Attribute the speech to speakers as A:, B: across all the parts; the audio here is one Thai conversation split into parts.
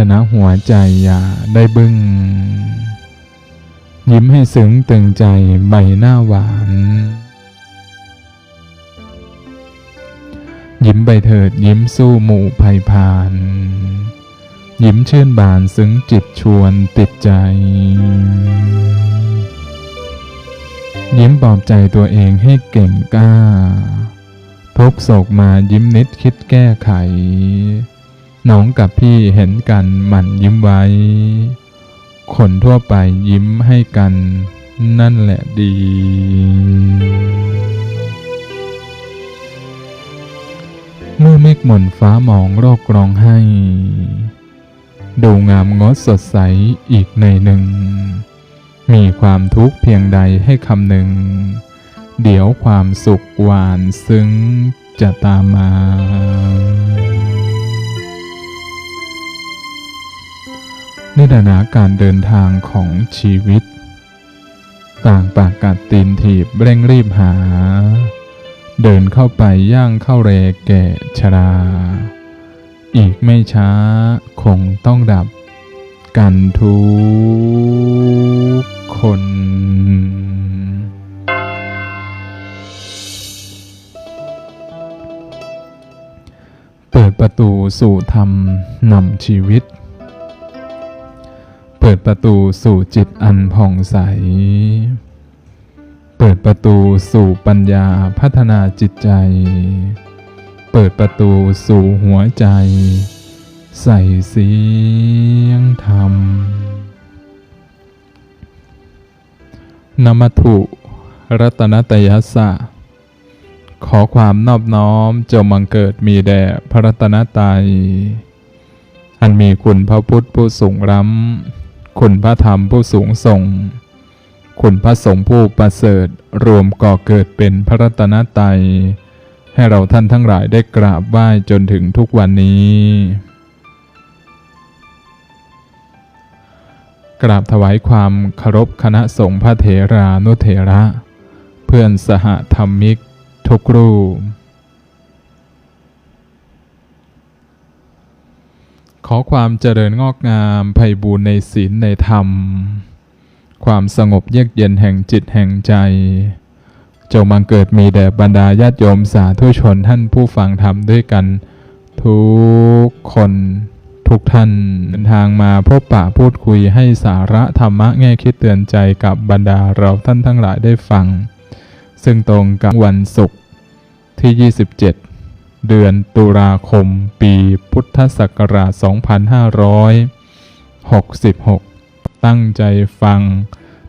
A: ถนะหัวใจอย่าได้บึง้ง ยิ้มให้ซึ้งตึงใจใบหน้าหวาน ยิ้มไปเถิดยิ้มสู้หมู่ภัยพาน ยิ้มชื่นบานซึ้งจิตชวนติดใจ ยิ้มปลอบใจตัวเองให้เก่งกล้า ทุกโศกมายิ้มนิดคิดแก้ไข น้องกับพี่เห็นกันหมั่นยิ้มไว้ คนทั่วไปยิ้มให้กัน นั่นแหละดี เมื่อเมฆหม่นฟ้ามองโรคร้องให้ ดูงามงดสดใสอีกในหนึ่ง มีความทุกข์เพียงใดให้คำหนึ่ง เดี๋ยวความสุขหวานซึ้งจะตามมา นิดานาการเดินทางของชีวิต ต่างปากกัดตีนถีบเร่งรีบหา เดินเข้าไปย่างเข้าเรแก่ชรา อีกไม่ช้าคงต้องดับกันทุกคนเปิดประตูสู่ธรรมนำชีวิต เปิดประตูสู่จิตอันผ่องใส เปิดประตูสู่ปัญญาพัฒนาจิตใจ เปิดประตูสู่หัวใจ ใส่เสียงธรรมนมัตถุรัตนตยัสสะขอความนอบน้อมจงบังเกิดมีแด่พระรัตนตรัยอันมีคุณพระพุทธผู้สูงล้ำ คุณพระธรรมผู้สูงส่ง คุณพระสงฆ์ผู้ประเสริฐรวมก่อเกิดเป็นพระรัตนตรัยให้เราท่านทั้งหลายได้กราบไหว้จนถึงทุกวันนี้ กราบถวายความเคารพคณะสงฆ์พระเถรานุเถระ เพื่อนสหธรรมิกทุกรูป ขอความเจริญงอกงามไพบูรณ์ในศีลในธรรม ความสงบเยือกเย็นแห่งจิตแห่งใจจงบังเกิดมีแด่บรรดาญาติโยมสาธุชนท่านผู้ฟังธรรมด้วยกัน ทุกคนทุกท่านเดินทางมาพบปะพูดคุยให้สาระธรรมะแง่คิดเตือนใจกับบรรดาเราท่านทั้งหลายได้ฟัง ซึ่งตรงกับวันศุกร์ที่ 27 เดือนตุลาคมปีพุทธศักราช 2566 ตั้งใจฟัง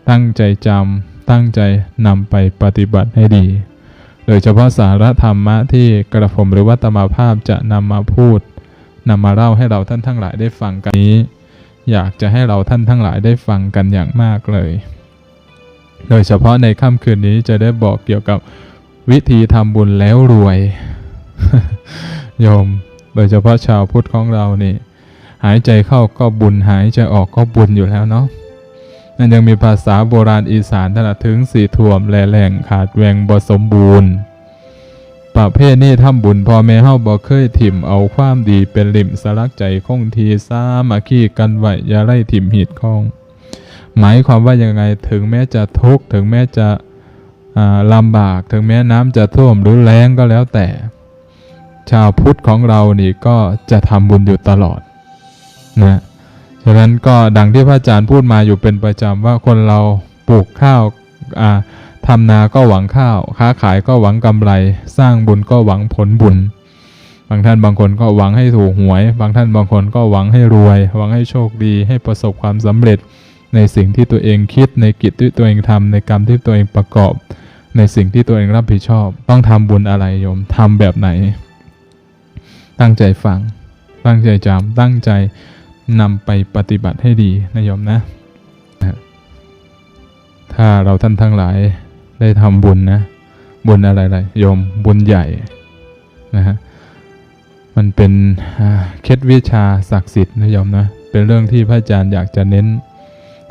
A: ตั้งใจจำ ตั้งใจนำไปปฏิบัติให้ดี โดยเฉพาะสาระธรรมะที่กระผมหรือวัตมาภาพจะนำมาพูดนำมาเล่าให้เราท่านทั้งหลายได้ฟังกันนี้ อยากจะให้เราท่านทั้งหลายได้ฟังกันอย่างมากเลย โดยเฉพาะในค่ำคืนนี้จะได้บอกเกี่ยวกับวิธีทำบุญแล้วรวย โยม โดยเฉพาะชาวพุทธของเรานี่ หายใจเข้าก็บุญหายใจออกก็บุญอยู่แล้วเนาะนั่นยังมีภาษาโบราณอีสานถนัดถึงสีท่วมแลแหล่งขาดแหวงบ่สมบูรณ์ประเภทนี้ทำบุญพ่อแม่เฮาบ่เคยถิ่มเอาความดีเป็นลิมสลักใจคงทีสามาขี้กันไว้อย่าไล่ถิ่มหิดข้อง หมายความว่ายังไงถึงแม้จะทุกข์ถึงแม้จะลำบากถึงแม้น้ำจะท่วมหรือแล้งก็แล้วแต่ ชาวพุทธของเรานี่ก็จะทำบุญอยู่ตลอดนะฉะนั้นก็ดังที่พระอาจารย์พูดมาอยู่เป็นประจำว่าคนเราปลูกข้าวอ่าทำนาก็หวังข้าว ค้าขายก็หวังกำไร สร้างบุญก็หวังผลบุญ บางท่านบางคนก็หวังให้ถูกหวย บางท่านบางคนก็หวังให้รวย หวังให้โชคดี ให้ประสบความสำเร็จ ในสิ่งที่ตัวเองคิด ในกิจที่ตัวเองทำในกรรมที่ตัวเองประกอบ ในสิ่งที่ตัวเองรับผิดชอบ ต้องทำบุญอะไรโยมทำแบบไหน ตั้งใจฟัง ตั้งใจจำตั้งใจนำไปปฏิบัติให้ดีนะโยมนะ ถ้าเราท่านทั้งหลายได้ทำบุญนะ บุญอะไรๆโยมบุญใหญ่นะฮะมันเป็นเคล็ดวิชาศักดิ์สิทธิ์นะโยมนะเป็นเรื่องที่พระอาจารย์อยากจะเน้น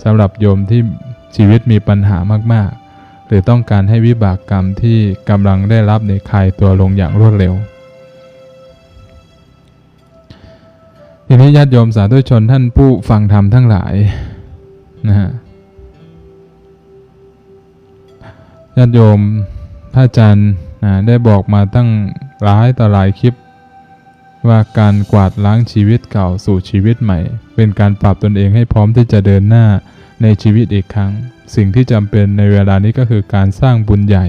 A: สำหรับโยมที่ชีวิตมีปัญหามากๆ หรือต้องการให้วิบากกรรมที่กำลังได้รับในคลายตัวลงอย่างรวดเร็ว ทีนี้ญาติโยมสาธุชนท่านผู้ฟังธรรมทั้งหลายนะฮะญาติโยมพระอาจารย์นะได้บอกมาตั้งหลายต่อหลายคลิป ว่าการกวาดล้างชีวิตเก่าสู่ชีวิตใหม่ เป็นการปรับตนเองให้พร้อมที่จะเดินหน้าในชีวิตอีกครั้ง สิ่งที่จำเป็นในเวลานี้ก็คือการสร้างบุญใหญ่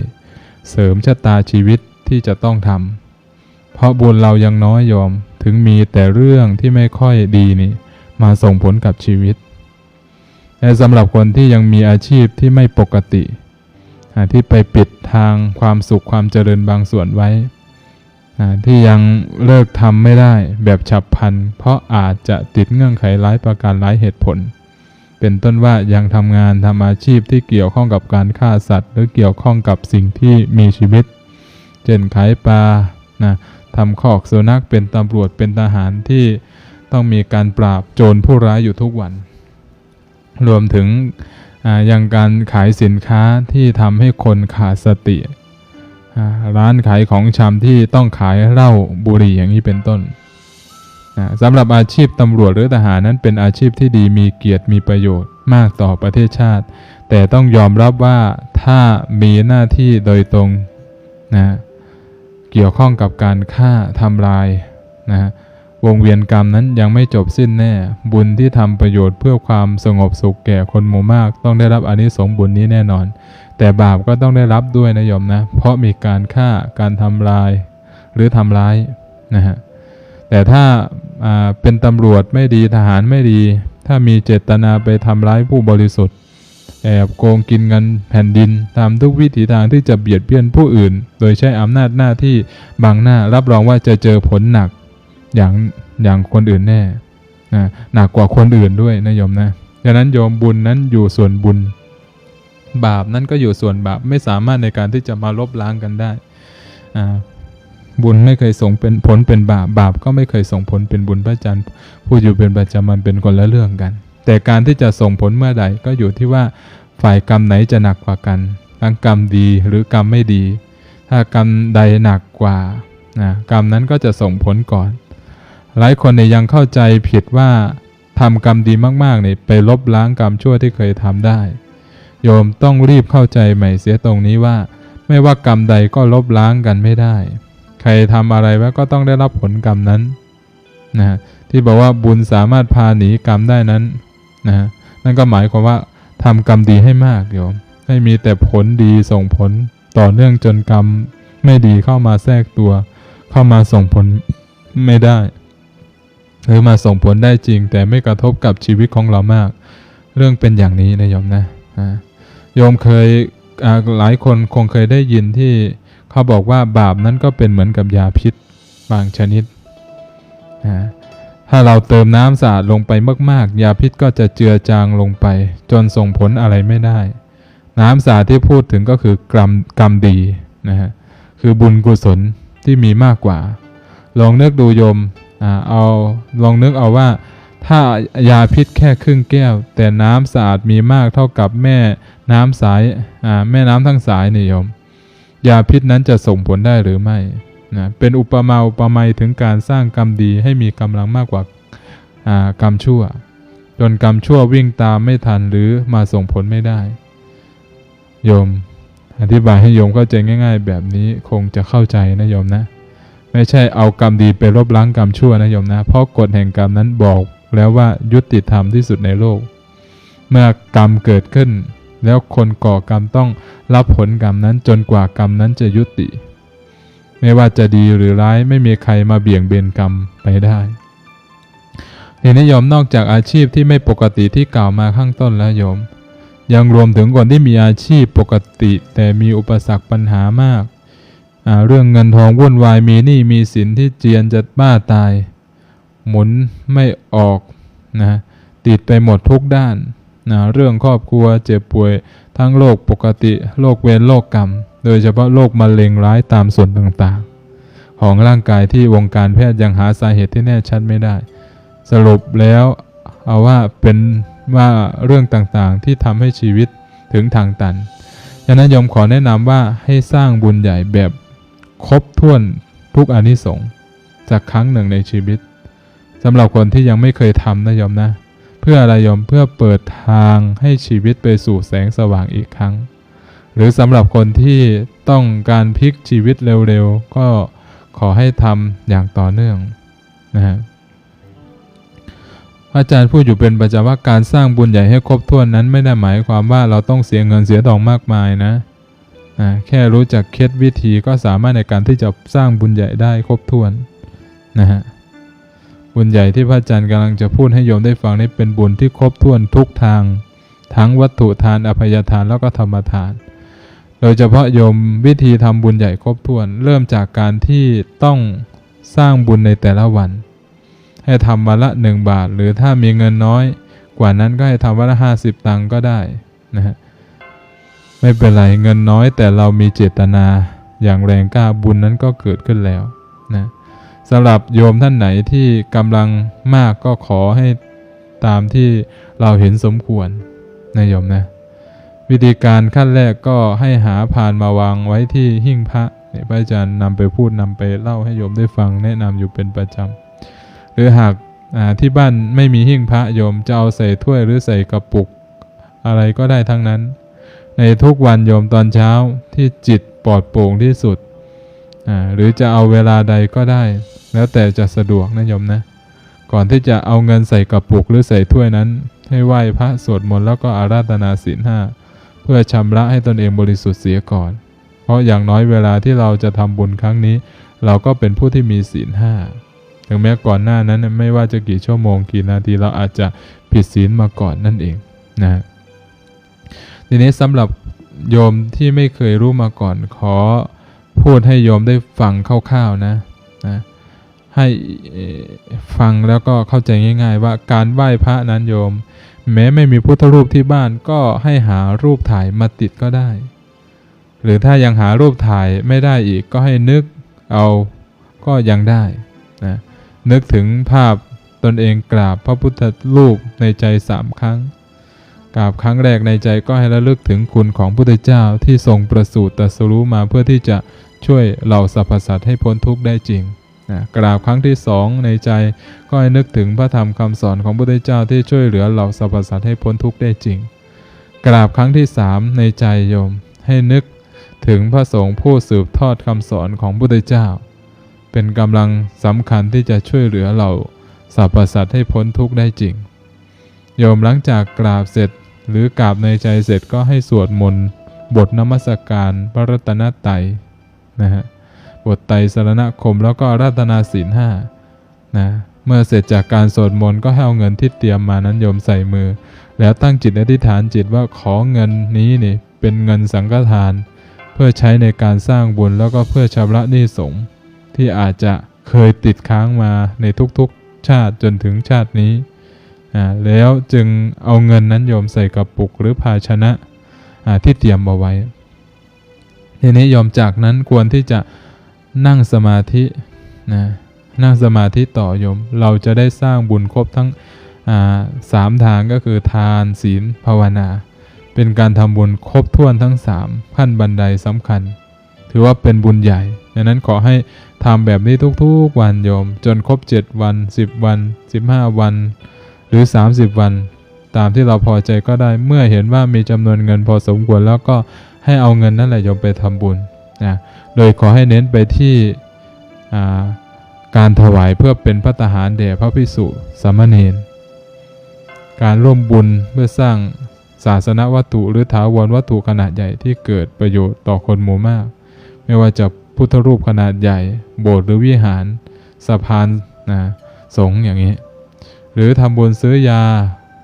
A: เสริมชะตาชีวิตที่จะต้องทำเพราะบุญเรายังน้อยโยม ถึงมีแต่เรื่องที่ไม่ค่อยดีนี่มาส่งผลกับชีวิตแต่สำหรับคนที่ยังมีอาชีพที่ไม่ปกติ ที่ไปปิดทางความสุขความเจริญบางส่วนไว้ ที่ยังเลิกทำไม่ได้แบบฉับพลัน เพราะอาจจะติดเงื่อนไขหลายประการหลายเหตุผล เป็นต้นว่ายังทำงานทำอาชีพที่เกี่ยวข้องกับการฆ่าสัตว์ หรือเกี่ยวข้องกับสิ่งที่มีชีวิต เช่นขายปลานะ ทำคอกสุนัขเป็นตำรวจเป็นทหารที่ต้องมีการปราบโจรผู้ร้ายอยู่ทุกวัน รวมถึงอ่ายังการขายสินค้าที่ทำให้คนขาดสติ ร้านขายของชำที่ต้องขายเหล้าบุหรี่อย่างนี้เป็นต้นสำหรับอาชีพตำรวจหรือทหารนั้นเป็นอาชีพที่ดีมีเกียรติมีประโยชน์มากต่อประเทศชาติ แต่ต้องยอมรับว่าถ้ามีหน้าที่โดยตรงนะ เกี่ยวข้องกับการฆ่าทำลายนะวงเวียนกรรมนั้นยังไม่จบสิ้นแน่ บุญที่ทำประโยชน์เพื่อความสงบสุขแก่คนหมู่มาก ต้องได้รับอนิสงส์บุญนี้แน่นอน แต่บาปก็ต้องได้รับด้วยนะโยมนะ เพราะมีการฆ่าการทำลาย หรือทำร้ายนะฮะแต่ถ้าอ่าเป็นตำรวจไม่ดีทหารไม่ดี ถ้ามีเจตนาไปทำร้ายผู้บริสุทธิ์ แอบโกงกินเงินแผ่นดินตามทุกวิถีทางที่จะเบียดเบียนผู้อื่น โดยใช้อำนาจหน้าที่บังหน้ารับรองว่าจะเจอผลหนักอย่างอย่างคนอื่นแน่นะหนักกว่าคนอื่นด้วยนะโยมนะดังนั้นโยมบุญนั้นอยู่ส่วนบุญ บาปนั้นก็อยู่ส่วนบาปไม่สามารถในการที่จะมาลบล้างกันได้อ่าบุญไม่เคยส่งเป็นผลเป็นบาป บาปก็ไม่เคยส่งผลเป็นบุญพระอาจารย์พูดอยู่เป็นประจำมันเป็นคนละเรื่องกัน แต่การที่จะส่งผลเมื่อใดก็อยู่ที่ว่าฝ่ายกรรมไหนจะหนักกว่ากัน ทั้งกรรมดีหรือกรรมไม่ดี ถ้ากรรมใดหนักกว่านะกรรมนั้นก็จะส่งผลก่อน หลายคนเนี่ยยังเข้าใจผิดว่าทำกรรมดีมากๆเนี่ยไปลบล้างกรรมชั่วที่เคยทำได้ โยมต้องรีบเข้าใจใหม่เสียตรงนี้ว่า ไม่ว่ากรรมใดก็ลบล้างกันไม่ได้ ใครทำอะไรไว้ก็ต้องได้รับผลกรรมนั้นนะฮะที่บอกว่าบุญสามารถพาหนีกรรมได้นั้น นะนั่นก็หมายความว่าทำกรรมดีให้มากโยมให้มีแต่ผลดีส่งผลต่อเนื่องจนกรรมไม่ดีเข้ามาแทรกตัว เข้ามาส่งผลไม่ได้ หรือมาส่งผลได้จริง แต่ไม่กระทบกับชีวิตของเรามาก เรื่องเป็นอย่างนี้นะโยมนะโยมเคยหลายคนคงเคยได้ยินที่เขาบอกว่าบาปนั้นก็เป็นเหมือนกับยาพิษบางชนิดนะ ถ้าเราเติมน้ำสะอาดลงไปมากๆ ยาพิษก็จะเจือจางลงไป จนส่งผลอะไรไม่ได้ น้ำสะอาดที่พูดถึงก็คือกรรมกรรมดีนะฮะคือบุญกุศลที่มีมากกว่า ลองนึกดูโยมอ่าเอาลองนึกเอาว่า ถ้ายาพิษแค่ครึ่งแก้ว แต่น้ำสะอาดมีมากเท่ากับแม่น้ำสายอ่าแม่น้ำทั้งสายนี่โยม ยาพิษนั้นจะส่งผลได้หรือไม่ นะเป็นอุปมาอุปไมยถึงการสร้างกรรมดีให้มีกำลังมากกว่ากรรมชั่ว จนกรรมชั่ววิ่งตามไม่ทันหรือมาส่งผลไม่ได้ โยม อธิบายให้โยมเข้าใจง่าย ๆ แบบนี้คงจะเข้าใจนะโยมนะ ไม่ใช่เอากรรมดีไปลบล้างกรรมชั่วนะโยมนะ เพราะกฎแห่งกรรมนั้นบอกแล้วว่ายุติธรรมที่สุดในโลก เมื่อกรรมเกิดขึ้น แล้วคนก่อกรรมต้องรับผลกรรมนั้นจนกว่ากรรมนั้นจะยุติ ไม่ว่าจะดีหรือร้ายไม่มีใครมาเบี่ยงเบนกรรมไปได้ทีนี้โยมนอกจากอาชีพที่ไม่ปกติที่กล่าวมาข้างต้นแล้วโยม ยังรวมถึงคนที่มีอาชีพปกติ แต่มีอุปสรรคปัญหามาก เรื่องเงินทองวุ่นวายมีหนี้มีสินที่เจียนจะบ้าตาย หมุนไม่ออกนะติดไปหมดทุกด้านนะเรื่องครอบครัวเจ็บป่วยทั้งโรคปกติโรคเวรโรคกรรม โดยเฉพาะโรคมะเร็งร้ายตามส่วนต่างๆ ของร่างกายที่วงการแพทย์ยังหาสาเหตุที่แน่ชัดไม่ได้ สรุปแล้วเอาว่าเป็นว่าเรื่องต่างๆที่ทำให้ชีวิตถึงทางตันฉะนั้นยมขอแนะนำว่าให้สร้างบุญใหญ่แบบครบถ้วนทุกอนิสงส์จากครั้งหนึ่งในชีวิตสำหรับคนที่ยังไม่เคยทำนะยมนะ เพื่ออะไรยมเพื่อเปิดทางให้ชีวิตไปสู่แสงสว่างอีกครั้ง หรือสำหรับคนที่ต้องการพลิกชีวิตเร็วๆ ก็ขอให้ทำอย่างต่อเนื่องนะฮะอาจารย์พูดอยู่เป็นประจำว่าการสร้างบุญใหญ่ให้ครบถ้วนนั้นไม่ได้หมายความว่าเราต้องเสียเงินเสียทองมากมายนะนะแค่รู้จักเคล็ดวิธีก็สามารถในการที่จะสร้างบุญใหญ่ได้ครบถ้วนนะฮะบุญใหญ่ที่พระอาจารย์กำลังจะพูดให้โยมได้ฟังนี่เป็นบุญที่ครบถ้วนทุกทาง ทั้งวัตถุทานอภัยทานแล้วก็ธรรมทาน โดยเฉพาะโยมวิธีทำบุญใหญ่ครบถ้วน เริ่มจากการที่ต้องสร้างบุญในแต่ละวัน ให้ทำวันละหนึ่งบาท หรือถ้ามีเงินน้อย กว่านั้นก็ให้ทำวันละห้าสิบตังก็ได้นะฮะไม่เป็นไรเงินน้อยแต่เรามีเจตนาอย่างแรงกล้าบุญนั้นก็เกิดขึ้นแล้วนะสำหรับโยมท่านไหนที่กำลังมากก็ขอให้ตามที่เราเห็นสมควรนะโยมนะ วิธีการขั้นแรกก็ให้หาพานมาวางไว้ที่หิ้งพระเนี่ยพระอาจารย์นำไปพูดนำไปเล่าให้โยมได้ฟังแนะนำอยู่เป็นประจำหรือหากที่บ้านไม่มีหิ้งพระโยมจะเอาใส่ถ้วยหรือใส่กระปุก อะไรก็ได้ทั้งนั้น ในทุกวันโยมตอนเช้าที่จิตปลอดโปร่งที่สุด หรือจะเอาเวลาใดก็ได้ แล้วแต่จะสะดวกนะโยมนะ ก่อนที่จะเอาเงินใส่กระปุกหรือใส่ถ้วยนั้น ให้ไหว้พระสวดมนต์แล้วก็อาราธนาศีลห้า เพื่อชำระให้ตนเองบริสุทธิ์เสียก่อน เพราะอย่างน้อยเวลาที่เราจะทำบุญครั้งนี้ เราก็เป็นผู้ที่มีศีลห้าถึงแม้ก่อนหน้านั้นไม่ว่าจะกี่ชั่วโมงกี่นาทีเราอาจจะผิดศีลมาก่อนนั่นเองนะทีนี้สำหรับโยมที่ไม่เคยรู้มาก่อนขอพูดให้โยมได้ฟังคร่าวๆนะนะให้ฟังแล้วก็เข้าใจง่าย ๆ ว่าการไหว้พระนั้นโยม แม้ไม่มีพุทธรูปที่บ้านก็ให้หารูปถ่ายมาติดก็ได้ หรือถ้ายังหารูปถ่ายไม่ได้อีกก็ให้นึกเอาก็ยังได้นะนึกถึงภาพตนเองกราบพระพุทธรูปในใจสามครั้ง กราบครั้งแรกในใจก็ให้ระลึกถึงคุณของพุทธเจ้าที่ทรงประสูติตรัสรู้มาเพื่อที่จะช่วยเหล่าสรรพสัตว์ให้พ้นทุกข์ได้จริง นะกราบครั้งที่สองในใจก็ให้นึกถึงพระธรรมคำสอนของพระพุทธเจ้าที่ช่วยเหลือเหล่าสรรพสัตว์ให้พ้นทุกข์ได้จริง กราบครั้งที่สามในใจโยม ให้นึกถึงพระสงฆ์ผู้สืบทอดคำสอนของพระพุทธเจ้า เป็นกำลังสำคัญที่จะช่วยเหลือเหล่าสรรพสัตว์ให้พ้นทุกข์ได้จริง โยมหลังจากกราบเสร็จหรือกราบในใจเสร็จก็ให้สวดมนต์บทนมัสการพระรัตนตรัยนะฮะ บทไตรสรณคมแล้วก็ราธนาศีลห้านะเมื่อเสร็จจากการสวดมนต์ก็ให้เอาเงินที่เตรียมมานั้นโยมใส่มือ แล้วตั้งจิตอธิษฐานจิตว่าขอเงินนี้นี่เป็นเงินสังฆทาน เพื่อใช้ในการสร้างบุญแล้วก็เพื่อชำระหนี้สงที่อาจจะเคยติดค้างมาในทุกๆชาติจนถึงชาตินี้อ่าแล้วจึงเอาเงินนั้นโยมใส่กระปุกหรือภาชนะที่เตรียมเอาไว้ทีนี้โยมจากนั้นควรที่จะ นั่งสมาธินะนั่งสมาธิต่อโยม เราจะได้สร้างบุญครบทั้งสามทางก็คือทานศีลภาวนา เป็นการทำบุญครบถ้วนทั้งสามขั้นบันไดสำคัญ ถือว่าเป็นบุญใหญ่ดังนั้นขอให้ทำแบบนี้ทุกๆวันโยม จนครบ 7 วัน 10 วัน 15 วัน หรือ 30 วัน ตามที่เราพอใจก็ได้เมื่อเห็นว่ามีจำนวนเงินพอสมควรแล้วก็ให้เอาเงินนั่นแหละโยมไปทำบุญนะ โดยขอให้เน้นไปที่าการถวายเพื่อเป็นพระทหารแด่พระพิสุสามเณร การร่วมบุญเพื่อสร้างศาสนวัตถุหรือถาวรวัตถุขนาดใหญ่ที่เกิดประโยชน์ต่อคนหมู่มาก ไม่ว่าจะพุทธรูปขนาดใหญ่ โบสถ์หรือวิหารสะพานนะสงอย่างนี้ หรือทำบุญซื้อยา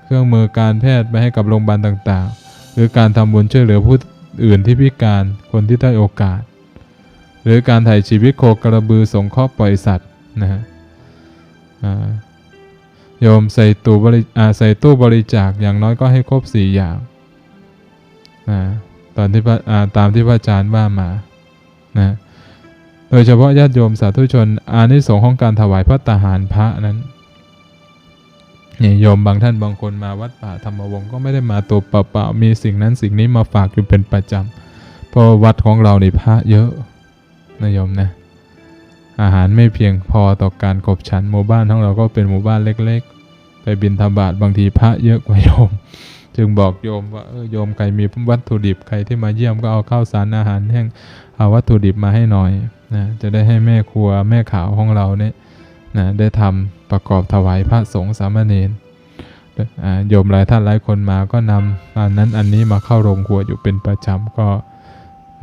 A: เครื่องมือการแพทย์ไปให้กับโรงพยาบาลต่างๆ หรือการทำบุญช่วยเหลือผู้อื่นที่พิการคนที่ได้โอกาส หรือการถ่ายชีวิตโคกระบือสงเคราะห์ปล่อยสัตว์นะฮะโยมใส่ตู้บริอาใส่ตู้บริจาคอย่างน้อยก็ให้ครบสี่อย่างนะตอนที่พระอ่าตามที่พระอาจารย์ว่ามานะโดยเฉพาะญาติโยมสาธุชน อานิสงส์ของการถวายพระตาหารพระนั้นเนี่ยโยมบางท่านบางคนมาวัดป่าธรรมวงศ์ก็ไม่ได้มาตัวเปล่าๆมีสิ่งนั้นสิ่งนี้มาฝากอยู่เป็นประจำเพราะวัดของเราในพระเยอะ นะโยมนะอาหารไม่เพียงพอต่อการกบฉันหมู่บ้านของเราก็เป็นหมู่บ้านเล็ก ๆ ไปบินธบาตบางทีพระเยอะกว่าโยม จึงบอกโยมว่าเออโยมใครมีวัตถุดิบใครที่มาเยี่ยมก็เอาข้าวสารอาหารแห้งเอาวัตถุดิบมาให้หน่อยนะจะได้ให้แม่ครัวแม่ขาวของเราเนี่ยนะได้ทำประกอบถวายพระสงฆ์สามเณรโยมหลายท่านหลายคนมาก็นำอันนั้นอันนี้มาเข้าโรงครัวอยู่เป็นประจำก็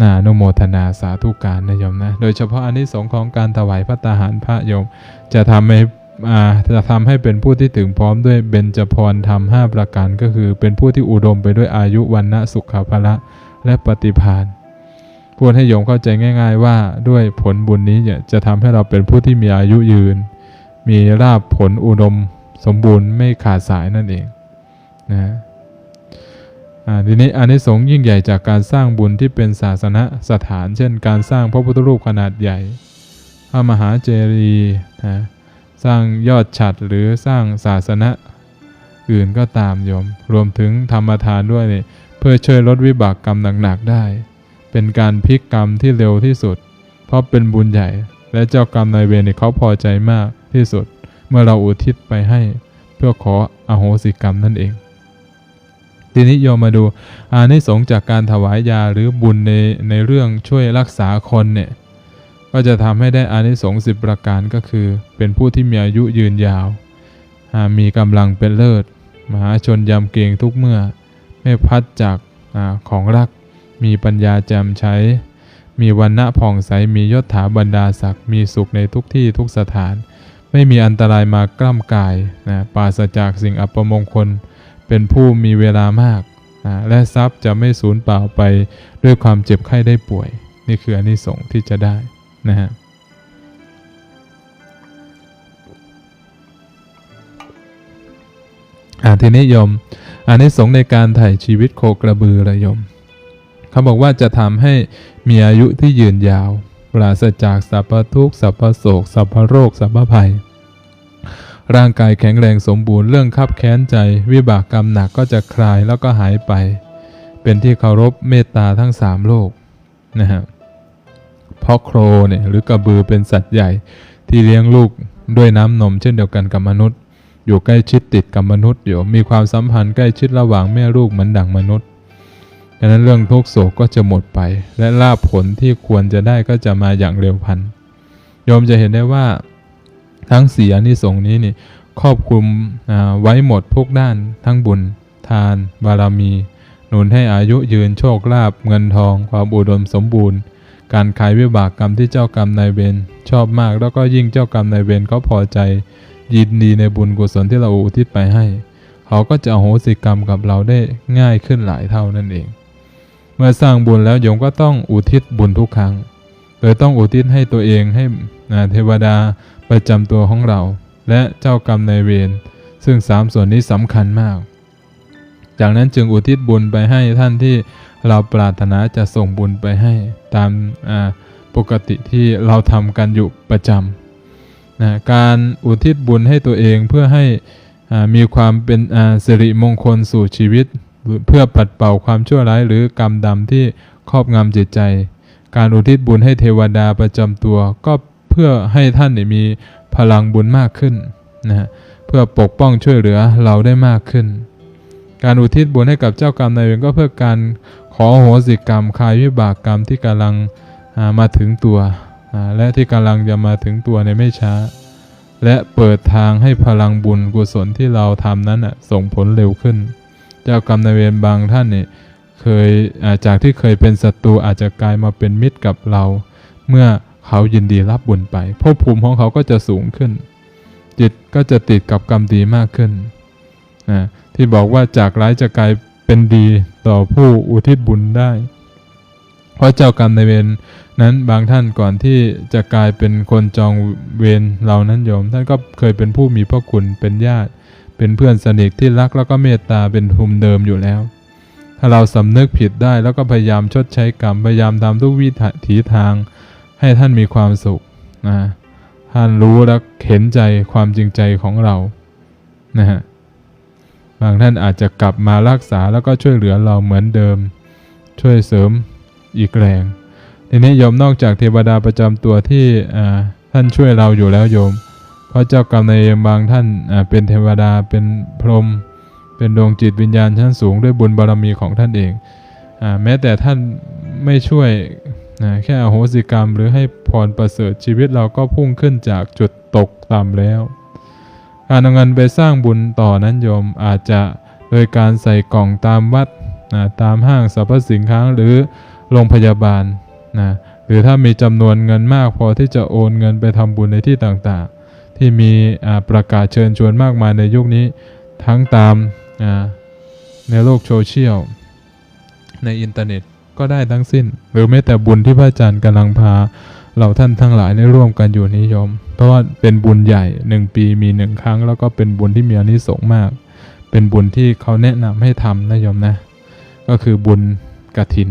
A: นานุโมทนาสาธุการนะโยมนะ โดยเฉพาะอันนี้สงส์ของการถวายพระตาหารพระโยม จะทำให้จะทำให้เป็นผู้ที่ถึงพร้อมด้วยเบญจพรธรรมห้าประการก็คือ เป็นผู้ที่อุดมไปด้วยอายุวันนะสุขภละและปฏิภาณพูดให้โยมเข้าใจง่าย ๆ ว่าด้วยผลบุญนี้เนี่ยจะทำให้เราเป็นผู้ที่มีอายุยืน มีราบผลอุดม สมบูรณ์ไม่ขาดสายนั่นเองนะอ่ ทีนี้อานิสงส์ยิ่งใหญ่จากการสร้างบุญที่เป็นศาสนสถาน เช่น การสร้างพระพุทธรูปขนาดใหญ่พระมหาเจดีย์นะสร้างยอดฉัดหรือสร้างศาสนะอื่นก็ตามโยม รวมถึงธรรมทานด้วยเนี่ยเพื่อช่วยลดวิบากกรรมหนักๆได้ เป็นการพลิกกรรมที่เร็วที่สุด เพราะเป็นบุญใหญ่ และเจ้ากรรมนายเวรเนี่ยเขาพอใจมากที่สุด เมื่อเราอุทิศไปให้ เพื่อขออโหสิกรรมนั่นเอง ทีนี้โยมมาดูอานิสงส์จากการถวายยาหรือบุญในในเรื่องช่วยรักษาคนเนี่ยก็จะทำให้ได้อานิสงส์สิบประการก็คือ เป็นผู้ที่มีอายุยืนยาว มีกำลังเป็นเลิศ มหาชนยำเกรงทุกเมื่อ ไม่พัดจากอของรัก มีปัญญาแจ่มใช้ มีวันณะผ่องใส มียศถาบรรดาศักดิ์ มีสุขในทุกที่ทุกสถาน ไม่มีอันตรายมากล้ำกายนะปราศจากสิ่งอัปมงคล เป็นผู้มีเวลามากนะและทรัพย์จะไม่สูญเปล่าไปด้วยความเจ็บไข้ได้ป่วย นี่คืออานิสงส์ที่จะได้นะฮะอ่าทีนี้โยมอันนี้สงส์ในการถ่ายชีวิตโคกระบือระยม เขาบอกว่าจะทำให้มีอายุที่ยืนยาว ปราศจากสัพพทุกข์สัพพโศกสัพพโรคสัพพภัย ร่างกายแข็งแรงสมบูรณ์เรื่องคับแค้นใจ วิบากกรรมหนักก็จะคลายแล้วก็หายไป เป็นที่เคารพเมตตาทั้งสามโลกนะฮะเพราะโครเนี่ยหรือกระบือเป็นสัตว์ใหญ่ที่เลี้ยงลูกด้วยน้ำนมเช่นเดียวกันกับมนุษย์ อยู่ใกล้ชิดติดกับมนุษย์อยู่มีความสัมพันธ์ใกล้ชิดระหว่างแม่ลูกเหมือนดั่งมนุษย์ดังนั้นเรื่องทุกโศกก็จะหมดไป และลาภผลที่ควรจะได้ก็จะมาอย่างเร็วพันโยมจะเห็นได้ว่า ทั้งสี่อนิสงส์นี้นี่ครอบคลุมไว้หมดทุกด้านทั้งบุญทานบารมี หนุนให้อายุยืนโชคลาภเงินทอง ความอุดมสมบูรณ์ การขายวิบากกรรมที่เจ้ากรรมนายเวรชอบมาก แล้วก็ยิ่งเจ้ากรรมนายเวรเขาพอใจ ยินดีในบุญกุศลที่เราอุทิศไปให้ เขาก็จะโหสิกรรมกับเราได้ง่ายขึ้นหลายเท่านั่นเอง เมื่อสร้างบุญแล้วโยมก็ต้องอุทิศบุญทุกครั้ง โดยต้องอุทิศให้ตัวเองให้เทวดา ประจำตัวของเรา และเจ้ากรรมนายเวรซึ่งสามส่วนนี้สำคัญมาก จากนั้นจึงอุทิศบุญไปให้ท่านที่เราปรารถนาจะส่งบุญไปให้ตามปกติที่เราทำกันอยู่ประจำนะการอุทิศบุญให้ตัวเองเพื่อให้มีความเป็นสิริมงคลสู่ชีวิต เพื่อปัดเป่าความชั่วร้ายหรือกรรมดำที่ครอบงำจิตใจ การอุทิศบุญให้เทวดาประจำตัวก็ เพื่อให้ท่านมีพลังบุญมากขึ้นนะเพื่อปกป้องช่วยเหลือเราได้มากขึ้น การอุทิศบุญให้กับเจ้ากรรมนายเวรก็เพื่อการขอโหสิกรรมคายวิบากกรรมที่กำลังมาถึงตัวและที่กำลังจะมาถึงตัวในไม่ช้า และเปิดทางให้พลังบุญกุศลที่เราทำนั้นส่งผลเร็วขึ้น เจ้ากรรมนายเวรบางท่านเนี่ยเคยจากที่เคยเป็นศัตรูอาจจะกลายมาเป็นมิตรกับเรา เมื่อ เขายินดีรับบุญไปภพภูมิของเขาก็จะสูงขึ้น จิตก็จะติดกับกรรมดีมากขึ้นนะที่บอกว่าจากร้ายจะกลายเป็นดีต่อผู้อุทิศบุญได้ เพราะเจ้ากรรมในเวรนั้นบางท่านก่อนที่จะกลายเป็นคนจองเวรเรานั้นโยม ท่านก็เคยเป็นผู้มีพระคุณเป็นญาติ เป็นเพื่อนสนิทที่รักแล้วก็เมตตาเป็นภูมิเดิมอยู่แล้ว ถ้าเราสำนึกผิดได้แล้วก็พยายามชดใช้กรรมพยายามทำทุกวิถีทาง ให้ท่านมีความสุขนะท่านรู้และเห็นใจความจริงใจของเรานะฮะบางท่านอาจจะกลับมารักษาแล้วก็ช่วยเหลือเราเหมือนเดิม ช่วยเสริมอีกแรงทีนี้โยมนอกจากเทวดาประจำตัวที่ทท่านช่วยเราอยู่แล้วโยม เพราะเจ้ากรรมนายเวรบางท่านอ่าเป็นเทวดาเป็นพรหมเป็นดวงจิตวิญญาณชั้นสูงด้วยบุญบารมีของท่านเองอาแม้แต่ท่านไม่ช่วย นะแค่อโหสิกรรมหรือให้พรประเสริฐชีวิตเราก็พุ่งขึ้นจากจุดตกต่ำแล้ว การเอาเงินไปสร้างบุญต่อนั้นโยมอาจจะโดยการใส่กล่องตามวัดนะตามห้างสรรพสินค้าหรือโรงพยาบาลนะหรือถ้ามีจำนวนเงินมากพอที่จะโอนเงินไปทำบุญในที่ต่างๆ ที่มีประกาศเชิญชวนมากมายในยุคนี้ ทั้งตามในโลกโซเชียลในอินเทอร์เน็ต ก็ได้ทั้งสิ้น หรือแม้แต่บุญที่พระอาจารย์กำลังพาเราท่านทั้งหลายได้ร่วมกันอยู่นิยม เพราะว่าเป็นบุญใหญ่หนึ่งปีมีหนึ่งครั้ง แล้วก็เป็นบุญที่มีอนิสงส์มาก เป็นบุญที่เขาแนะนำให้ทำนะโยมนะ ก็คือบุญกระถิน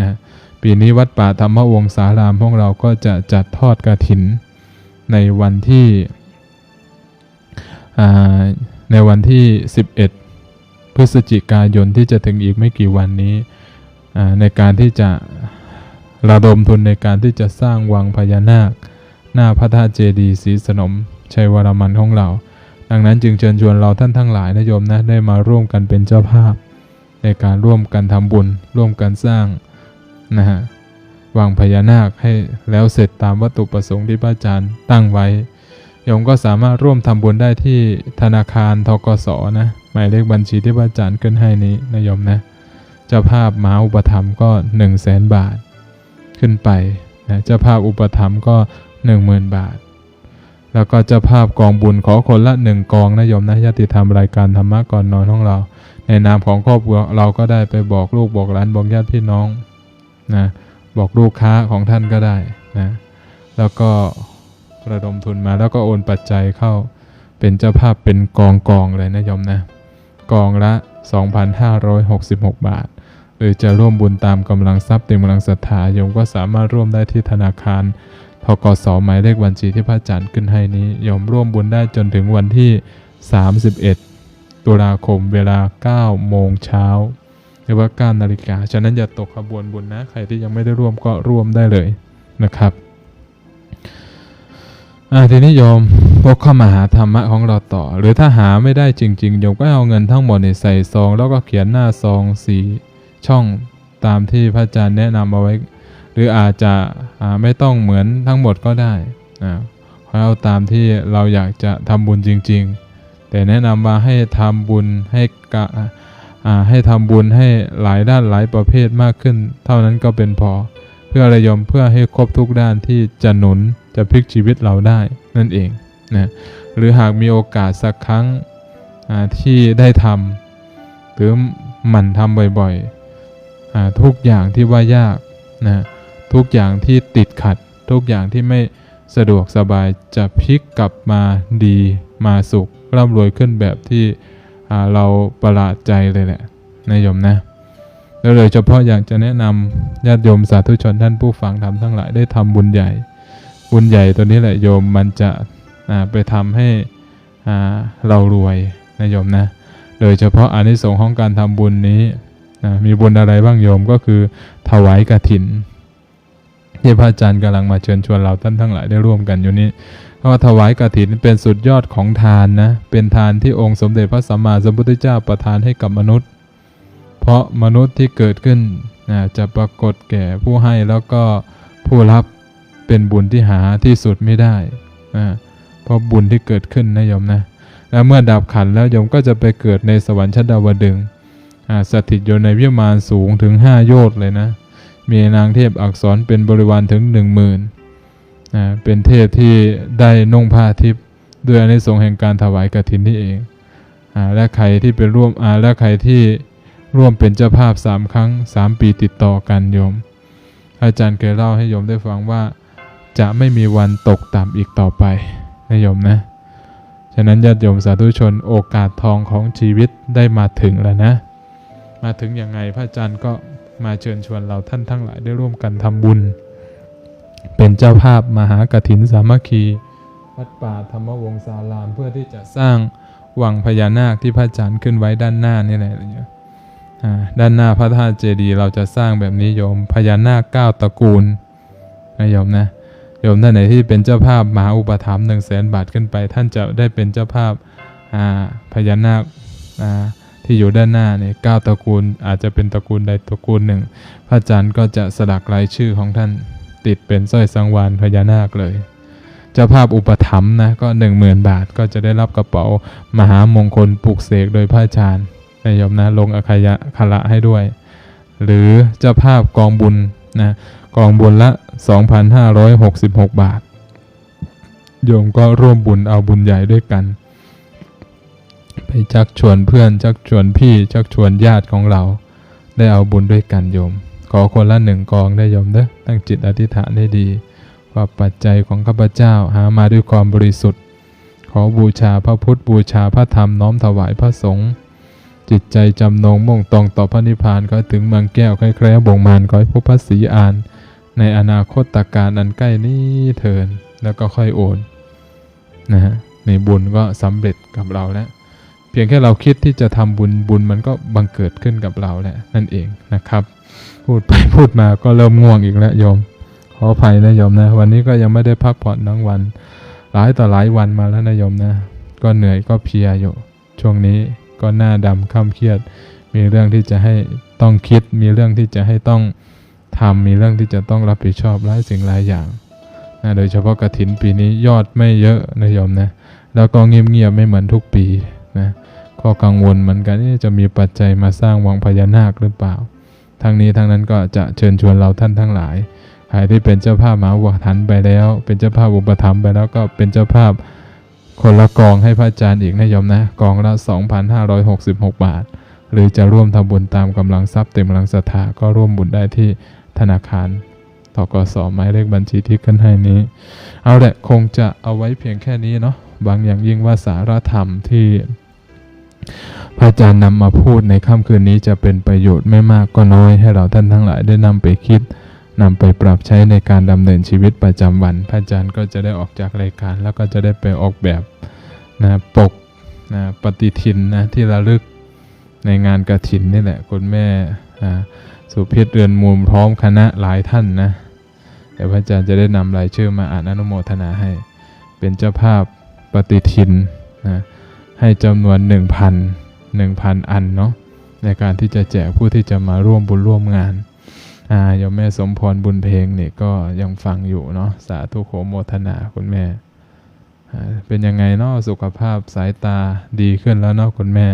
A: นะปีนี้วัดป่าธรรมวงศารามพวกเราก็จะจัดทอดกระถิน ในวันที่ในวันที่ 11 พฤศจิกายนที่จะถึงอีกไม่กี่วันนี้ ในการที่จะระดมทุนในการที่จะสร้างวังพญานาค หน้าพระธาตุเจดีย์ศรีสนม ชัยวรมันของเรา ดังนั้นจึงเชิญชวนเราท่านทั้งหลายนะโยมนะได้มาร่วมกันเป็นเจ้าภาพ ในการร่วมกันทำบุญ ร่วมกันสร้างนะฮะวังพญานาคให้แล้วเสร็จตามวัตถุประสงค์ที่พระอาจารย์ตั้งไว้โยมก็สามารถร่วมทำบุญได้ที่ธนาคารทกสนะหมายเลขบัญชีที่พระอาจารย์ขึ้นให้นี้นะโยมนะ เจ้าภาพมหาอุปถัมก็ 1 0 0 0 0แสนบาท ขึ้นไปนะเจ้าภาพอุปถัมก็ 10,000 บาท แล้วก็เจ้าภาพกองบุญขอคนละหนึ่งกองนะโยมนะญาติธรรมรายการธรรมะก่อนนอนของเรา ในนามของครอบครัวเราก็ได้ไปบอกลูกบอกหลานบอกญาติพี่น้องนะบอกลูกค้าของท่านก็ได้นะแล้วก็ระดมทุนมาแล้วก็โอนปัจจัยเข้าเป็นเจ้าภาพเป็นกองกองเลยนะยมนะ กองละ 2,566 บาท หรือจะร่วมบุญตามกำลังทรัพย์เต็มกำลังศรัทธาโยมก็สามารถร่วมได้ที่ธนาคารทกสหมายเลขบัญชีที่พระอาจารย์ขึ้นให้นี้โยมร่วมบุญได้จนถึงวันที่ 31 ตุลาคมเวลา 9 โมงเช้าหรือว่า9นาฬิกาฉะนั้นอย่าตกขบวนบุญนะ ใครที่ยังไม่ได้ร่วมก็ร่วมได้เลยนะครับอ่าทีนี้โยมพกเข้ามาหาธรรมะของเราต่อ หรือถ้าหาไม่ได้จริง ๆ โยมก็เอาเงินทั้งหมดใส่ซอง แล้วก็เขียนหน้าซองสี ช่องตามที่พระอาจารย์แนะนำเอาไว้ หรืออาจจะไม่ต้องเหมือนทั้งหมดก็ได้อ่าขอเอาตามที่เราอยากจะทำบุญจริง ๆ แต่แนะนำว่าให้ทำบุญให้กะให้ทำบุญให้หลายด้านหลายประเภทมากขึ้น เท่านั้นก็เป็นพอ เพื่ออะไรโยมเพื่อให้ครบทุกด้านที่จะหนุนจะพลิกชีวิตเราได้นั่นเองนะหรือหากมีโอกาสสักครั้งที่ได้ทำหรือหมั่นทำบ่อยๆ ทุกอย่างที่ว่ายากนะทุกอย่างที่ติดขัด ทุกอย่างที่ไม่สะดวกสบายจะพลิกกลับมาดีมาสุขร่ำรวยขึ้นแบบที่เราประหลาดใจเลยแหละนะโยมนะแล้วโดยเฉพาะอยากจะแนะนำญาติโยมสาธุชนท่านผู้ฟังทำทั้งหลายได้ทำบุญใหญ่ บุญใหญ่ตัวนี้แหละโยมมันจะไปทำให้เรารวยนะโยมนะ โดยเฉพาะอานิสงส์ของการทำบุญนี้ นะมีบุญอะไรบ้างโยมก็คือถวายกฐินที่พระอาจารย์กำลังมาเชิญชวนเราท่านทั้งหลายได้ร่วมกันอยู่นี้เพราะว่าถวายกฐินเป็นสุดยอดของทานนะ เป็นทานที่องค์สมเด็จพระสัมมาสัมพุทธเจ้าประทานให้กับมนุษย์ เพราะมนุษย์ที่เกิดขึ้นนะจะปรากฏแก่ผู้ให้แล้วก็ผู้รับเป็นบุญที่หาที่สุดไม่ได้นะเพราะบุญที่เกิดขึ้นนะโยมนะ แล้วเมื่อดับขันแล้วโยมก็จะไปเกิดในสวรรค์ชั้นดาวดึงส์ สถิตอยู่ในวิมานสูงถึง 5 โยชน์เลยนะ มีนางเทพอักษรเป็นบริวารถึง 1 0,000อ่าเป็นเทพที่ได้นุ่งผ้าทิพย์ด้วยอนิสงส์แห่งการถวายกฐินนี่เองอและใครที่เป็นร่วมและใครที่ร่วมเป็นเจ้าภาพสามครั้งสามปีติดต่อกันโยม อาจารย์เคยเล่าให้โยมได้ฟังว่าจะไม่มีวันตกต่ำอีกต่อไปนะโยมนะ ฉะนั้นญาติโยมสาธุชนโอกาสทองของชีวิตได้มาถึงแล้วนะ มาถึงยังไงพระอาจารย์ก็มาเชิญชวนเราท่านทั้งหลายได้ร่วมกันทำบุญ เป็นเจ้าภาพมหากถินสามัคคีวัดป่าธรรมวงศารามเพื่อที่จะสร้างวังพญานาคที่พระอาจารย์ขึ้นไว้ด้านหน้านี่แหละโยมอ่าด้านหน้าพระธาตุเจดีย์เราจะสร้างแบบนี้โยมพญานาคเก้าตระกูลนะโยมนะโยมท่านไหนที่เป็นเจ้าภาพมหาอุปถัมภ์หนึ่งแสนบาทขึ้นไป ท่านจะได้เป็นเจ้าภาพอ่าพญานาคอ่า ที่อยู่ด้านหน้าเนี่ยเก้าตระกูลอาจจะเป็นตระกูลใดตระกูลหนึ่ง พระอาจารย์ก็จะสลักรายชื่อของท่านติดเป็นสร้อยสังวานพญานาคเลย เจ้าภาพอุปถัมภ์นะก็หนึ่งหมื่นบาทก็จะได้รับกระเป๋ามหามงคลปลูกเสกโดยพระอาจารย์นายยมนะลงอคยะคละให้ด้วย หรือเจ้าภาพกองบุญนะกองบุญละ 2,566 บาท โยมก็ร่วมบุญเอาบุญใหญ่ด้วยกัน ไปชักชวนเพื่อนชักชวนพี่ชักชวนญาติของเรา ได้เอาบุญด้วยกันโยม ขอคนละหนึ่งกองได้โยมเด้อตั้งจิตอธิษฐานได้ดีว่าปัจจัยของข้าพเจ้าหามาด้วยความบริสุทธิ์ ขอบูชาพระพุทธบูชาพระธรรมน้อมถวายพระสงฆ์จิตใจจำนงมุ่งตรงต่อพระนิพพานก็ถึงเมืองแก้วใครๆบ่งมานขอให้พบพระศรีอาน ในอนาคตตการอันใกล้นี้เถินแล้วก็ค่อยโอนนะฮะในบุญก็สำเร็จกับเราแล้ว เพียงแค่เราคิดที่จะทำบุญบุญมันก็บังเกิดขึ้นกับเราแหละนั่นเองนะครับ พูดไปพูดมาก็เริ่มง่วงอีกแล้วโยม ขออภัยนะโยมนะ วันนี้ก็ยังไม่ได้พักผ่อนทั้งวัน หลายต่อหลายวันมาแล้วนะโยมนะ ก็เหนื่อยก็เพียอยู่ ช่วงนี้ก็หน้าดำข้ามเครียด มีเรื่องที่จะให้ต้องคิด มีเรื่องที่จะให้ต้องทำมีเรื่องที่จะต้องรับผิดชอบหลายสิ่งหลายอย่างนะโดยเฉพาะกระถินปีนี้ยอดไม่เยอะนะโยมนะ แล้วก็เงียบๆไม่เหมือนทุกปี นะก็กังวลเหมือนกันจะมีปัจจัยมาสร้างวังพญานาคหรือเปล่า ทั้งนี้ทั้งนั้นก็จะเชิญชวนเราท่านทั้งหลายใครที่เป็นเจ้าภาพมหาอุปถัมภ์ไปแล้ว เป็นเจ้าภาพอุปถัมภ์ไปแล้วก็เป็นเจ้าภาพคนละกองให้พระอาจารย์อีกนะโยมนะกองละ 2,566 บาท หรือจะร่วมทำบุญตามกำลังทรัพย์เต็มกำลังศรัทธาก็ร่วมบุญได้ที่ธนาคาร กสหมายเลขบัญชีที่ขึ้นให้นี้ เอาแหละคงจะเอาไว้เพียงแค่นี้เนาะบางอย่างยิ่งว่าสารธรรมที่พระอาจารย์นำมาพูดในค่ำคืนนี้จะเป็นประโยชน์ไม่มากก็น้อย ให้เราท่านทั้งหลายได้นำไปคิดนำไปปรับใช้ในการดำเนินชีวิตประจำวัน พระอาจารย์ก็จะได้ออกจากรายการ แล้วก็จะได้ไปออกแบบนะปกนะปฏิทินนะที่ระลึกในงานกระถินนี่แหละคุณแม่สุพิษเรือนมูลพร้อมคณะหลายท่านนะ ดี๋ยวพระอาจารย์จะได้นำรายชื่อมาอ่านอนุโมทนาให้ เป็นเจ้าภาพปฏิทินนะให้จำนวน 1,000 1,000 อันเนาะในการที่จะแจกผู้ที่จะมาร่วมบุญร่วมงานอ่าโยมแม่สมพรบุญเพลงนี่ก็ยังฟังอยู่เนาะสาธุโขโมทนาคุณแม่ เป็นยังไงเนาะสุขภาพสายตาดีขึ้นแล้วเนาะคุณแม่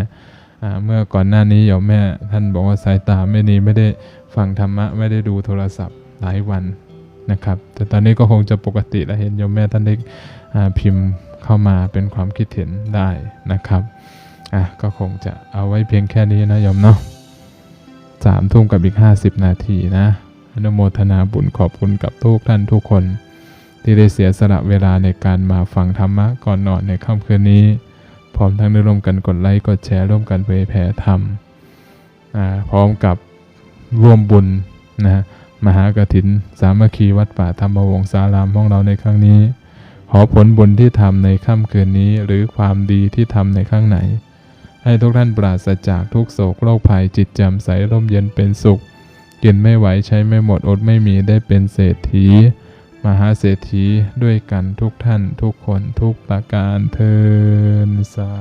A: เมื่อก่อนหน้านี้โยมแม่ท่านบอกว่าสายตาไม่ดีไม่ได้ฟังธรรมะไม่ได้ดูโทรศัพท์หลายวัน นะครับ แต่ตอนนี้ก็คงจะปกติแล้วเห็นโยมแม่ท่านได้พิมพ์เข้ามาเป็นความคิดเห็นได้นะครับอะก็คงจะเอาไว้เพียงแค่นี้นะโยมเนาะสามทุ่มกับอีกห้าสิบนาทีนะอนุโมทนาบุญขอบคุณกับทุกท่านทุกคน ที่ได้เสียสละเวลาในการมาฟังธรรมะก่อนนอนในค่ำคืนนี้ พร้อมทั้งได้ร่วมกันกดไลค์กดแชร์ร่วมกันเผยแผ่ธรรมพร้อมกับร่วมบุญนะฮะ มหากถิน สามัคคีวัดป่าธรรมวงศารามของเราในครั้งนี้ ขอผลบุญที่ทำในค่ำคืนนี้ หรือความดีที่ทำในข้างไหน ให้ทุกท่านปราศจากทุกโศกโรคภัยจิตแจำใสร่มเย็นเป็นสุข กินไม่ไหวใช้ไม่หมดอดไม่มีได้เป็นเศรษฐี มหาเศรษฐีด้วยกันทุกท่านทุกคนทุกประการเทินสา